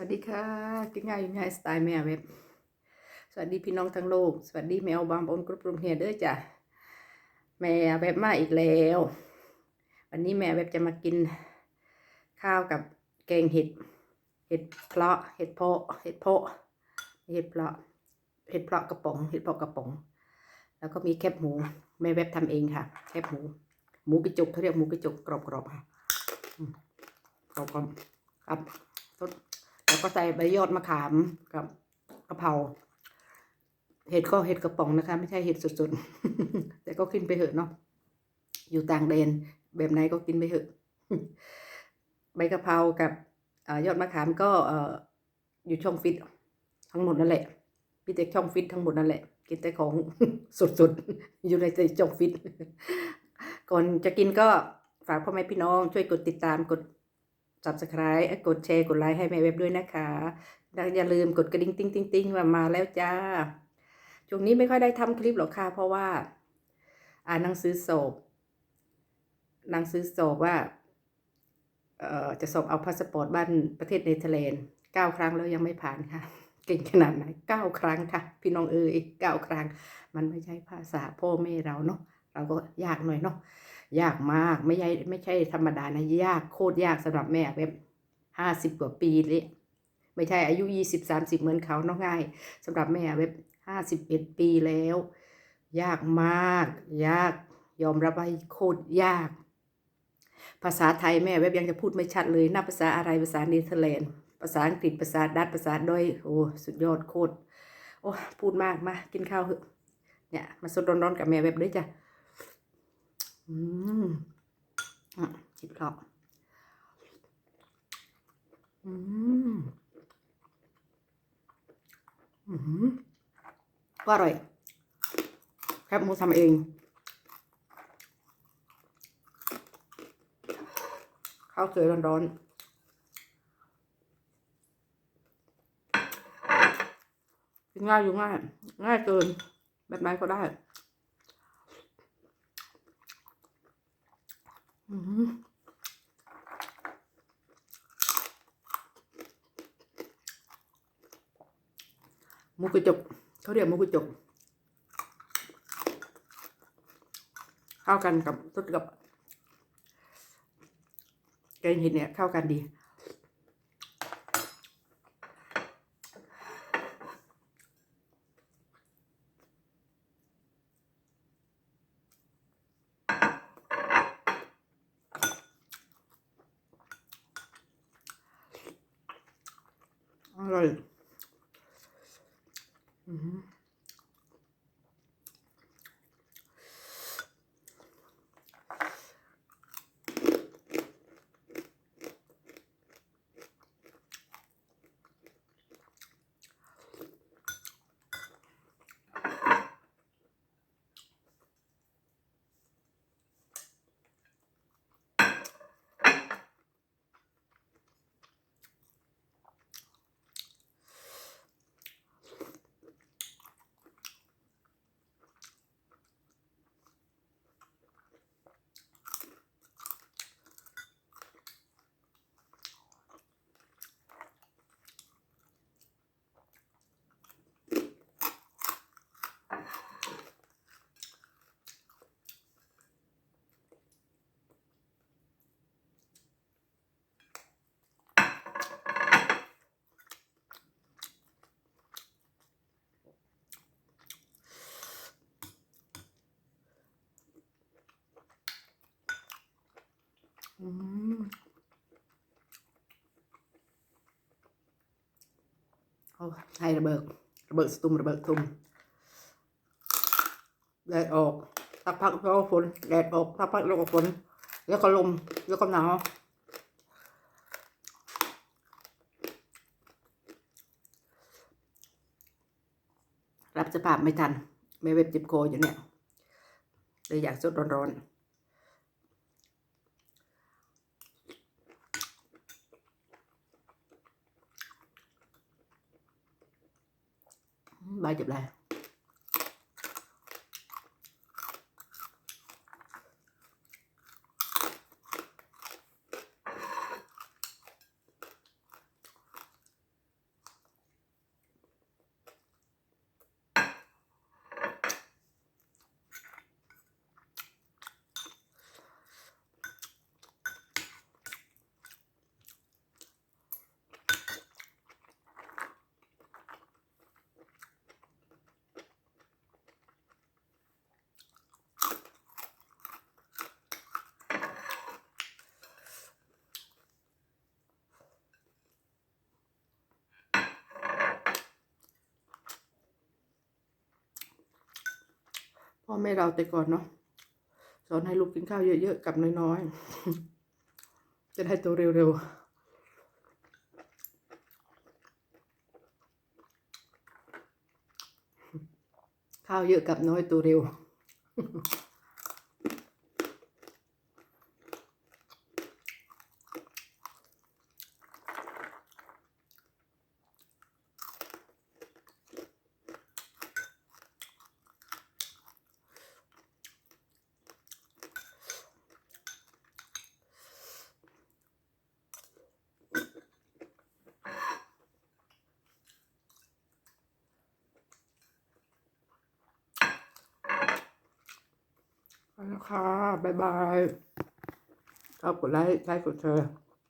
วัสดีค่ะกินง่ายง่ายสไตล์แม่เว็บ สวัสดีพี่น้องทั้งโลก สวัสดีแมวบางบอนกรุ๊ปรุงเฮียเด้อจ้ะ แม่เว็บมาอีกแล้ว วันนี้แม่เว็บจะมากินข้าวกับแกงเห็ด เห็ดเพาะ เห็ดเพาะ เห็ดเพาะ เห็ดเพาะ เห็ดเพาะกระป๋อง เห็ดเพาะกระป๋อง แล้วก็มีแคบหมู แม่เว็บทำเองค่ะ แคบหมู หมูกระจุกเขาเรียกหมูกระจุกกรอบๆค่ะ กรอบๆครับสด แล้วก็ใส่ใบยอดมะขามกับกะเพราเห็ดก็เห็ดกระป๋องนะคะ ไม่ใช่เห็ดสดๆ แต่ก็กินไปเถอะเนาะอยู่ต่างแดนแบบไหนก็กินไปเถอะ ใบกะเพรากับอยอดมะขามก็ออยู่ช่องฟิตทั้งหมดนั่นแหละพี่แต่ช่องฟิตทั้งหมดนั่นแหละ กินแต่ของสดๆ อยู่ในใจช่องฟิตก่อนจะกินก็ฝากพ่อแม่พี่น้องช่วยกดติดตามกด subscribe เอ้ยกดแชร์ กดไลค์ให้แม่เว็บด้วยนะคะอย่าลืมกดกระดิ่งติ้งติ้งติ้งว่ามาแล้วจ้า ช่วงนี้ไม่ค่อยได้ทำคลิปหรอกค่ะ เพราะว่า อ่านหนังสือสอบหนังสือสอบว่าเอ่อจะสอบเอาพาสปอร์ตบ้านประเทศเนเธอร์แลนด์เก้าครั้งแล้วยังไม่ผ่านค่ะ เก่งขนาดไหนเก้าครั้งค่ะ พี่น้องเอ๋ยเก้าครั้ง มันไม่ใช่ภาษาพ่อแม่เราเนาะเราก็ยากหน่อยเนาะ ยากมากไม่ใช่ไม่ใช่ธรรมดานะยากโคตรยากสำหรับแม่เว็บห้าสิบกว่าปีเลยไม่ใช่อายุยี่สิบสามสิบเหมือนเขาเนาะง่ายสำหรับแม่เว็บห้าสิบเอ็ดปีแล้ว ยากมาก ยากยอมรับว่าโคตรยาก ภาษาไทยแม่เว็บยังจะพูดไม่ชัดเลยนับภาษาอะไรภาษาเนเธอร์แลนด์ภาษาอังกฤษภาษาดัตช์ภาษาดอยโอ้สุดยอดโคตรโอ้พูดมากมากินข้าวเถอะเนี่ยมาสดร้อนๆกับแม่เว็บด้วยจ้ะ อืมอะจิบข้าวอืมอืมก็อร่อยแคบหมูทำเองข้าวสวยร้อนๆง่ายอยู่ง่ายง่ายเกิน แบบไหนก็ได้ มุกกระจกเขาเรียกมุกระจกเข้ากันกับรสกับแกงเห็ดเนี่ยเข้ากันดี อร่ ให้ระเบิดระเบิดสตุมระเบิดทุมแดดออกสักพักแล้วก็ฝนแดดออกสักพักแล้วก็ฝนแล้วก็ลมแล้วก็หนาวรับสภาพไม่ทัน ไม่เว็บจิบโคออยู่เนี่ยเลยอยากสดร้อนๆ บาย พ่อแม่เราแต่ก่อนเนาะสอนให้ลูกกินข้าวเยอะๆกับน้อยๆ จะได้โตเร็วๆข้าวเยอะกับน้อยตัวเร็ว ไปแล้วค่ะบ๊ายบายชอบกดไลค์ใช้กดแชร์